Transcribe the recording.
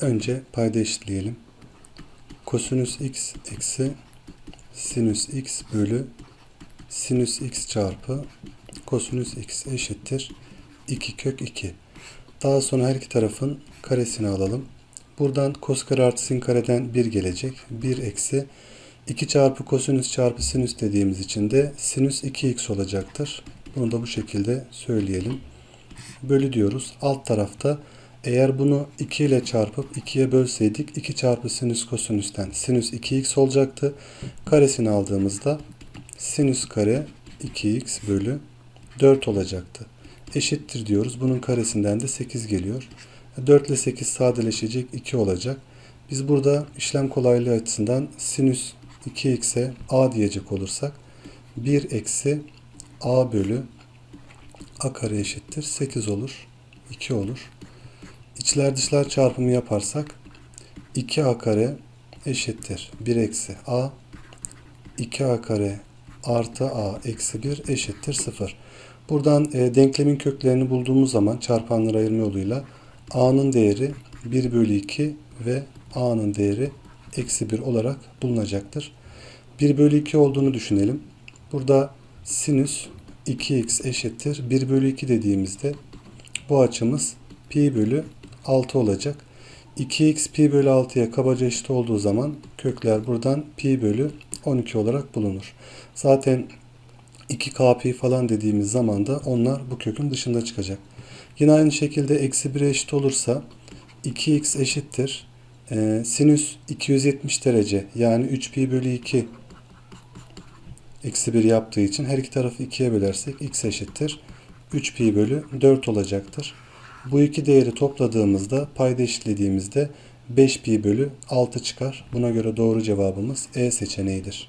Önce payda eşitleyelim. Kosinüs x eksi sinüs x bölü sinüs x çarpı kosinüs x eşittir 2 kök 2. Daha sonra her iki tarafın karesini alalım. Buradan kos kare artı sin kareden 1 gelecek. 1 eksi 2 çarpı kosinüs çarpı sinüs dediğimiz için de sinüs 2x olacaktır. Bunu da bu şekilde söyleyelim. Bölü diyoruz. Alt tarafta eğer bunu 2 ile çarpıp 2'ye bölseydik 2 çarpı sinüs kosinüsten sinüs 2x olacaktı. Karesini aldığımızda sinüs kare 2x bölü 4 olacaktı. Eşittir diyoruz. Bunun karesinden de 8 geliyor. 4 ile 8 sadeleşecek 2 olacak. Biz burada işlem kolaylığı açısından sinüs 2x'e a diyecek olursak 1 eksi a bölü a kare eşittir 8 olur. 2 olur. İçler dışlar çarpımı yaparsak 2a kare eşittir 1 eksi a 2a kare artı a eksi 1 eşittir 0. Buradan e, denklemin köklerini bulduğumuz zaman çarpanlara ayırma yoluyla a'nın değeri 1 bölü 2 ve a'nın değeri eksi 1 olarak bulunacaktır. 1 bölü 2 olduğunu düşünelim. Burada sinüs 2x eşittir 1 bölü 2 dediğimizde bu açımız pi bölü 6 olacak. 2x pi bölü 6'ya kabaca eşit olduğu zaman kökler buradan pi bölü 12 olarak bulunur. Zaten 2k pi falan dediğimiz zaman da onlar bu kökün dışında çıkacak. Yine aynı şekilde eksi 1'e eşit olursa 2x eşittir. Ee, sinüs 270 derece yani 3 pi bölü 2 eksi 1 yaptığı için her iki tarafı 2'ye bölersek x eşittir. 3 pi bölü 4 olacaktır. Bu iki değeri topladığımızda payda eşitlediğimizde 5 pi bölü 6 çıkar. Buna göre doğru cevabımız E seçeneğidir.